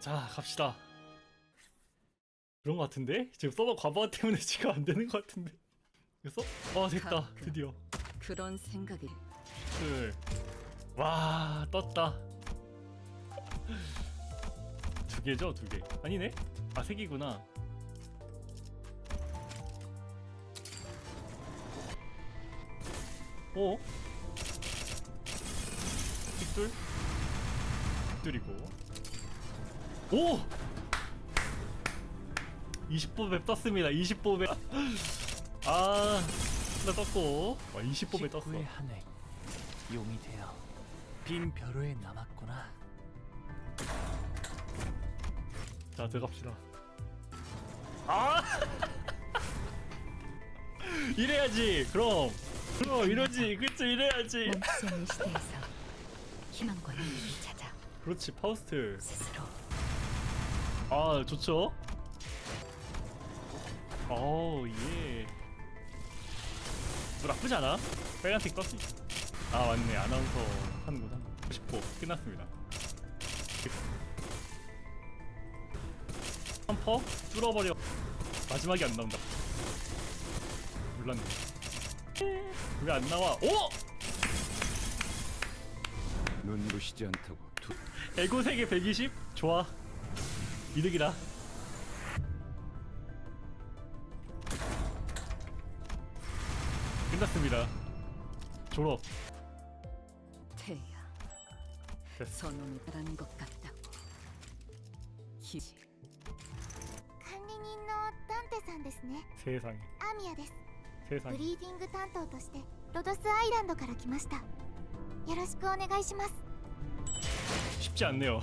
자 갑시다. 그런 것 같은데? 지금 서버 과부하 때문에 지금 안 되는 것 같은데. 그래서? 어 됐다. 가끔. 드디어. 그런 생각이 둘. 와 떴다. 두 개죠 두 개. 아니네? 아 세 개구나. 오 빅둘 빅둘이고 오! 20보배 떴습니다. 20보배 아나 떴고. 와 20보배 떴어. 식구의 한획 용이 되어 빈 벼루에 남았구나. 자 들어갑시다. 아! 이래야지 그럼. 그럼 이러지 그치 이래야지. 시대에서 희망과 찾아 그렇지 파우스트. 스스로 아 좋죠? 어우 예. 뭐 나쁘지 않아. 빨간색 떴어. 아 맞네. 아나운서 하는구나 10호 끝났습니다. 펌퍼 뚫어버려. 마지막에 안 나온다. 몰랐네. 왜 안 나와? 오! 눈부시지 않다고 두 에고 세계 120? 좋아 이득이다 끝났습니다 졸업 태야 됐어 선놈이 바라는 것 같다고 기 管理人のダンテさんですね 세상에 アミヤですブ 세상에 リーフィング担当としてロドスアイランドから来ましたよろしくお願いします 쉽지 않네요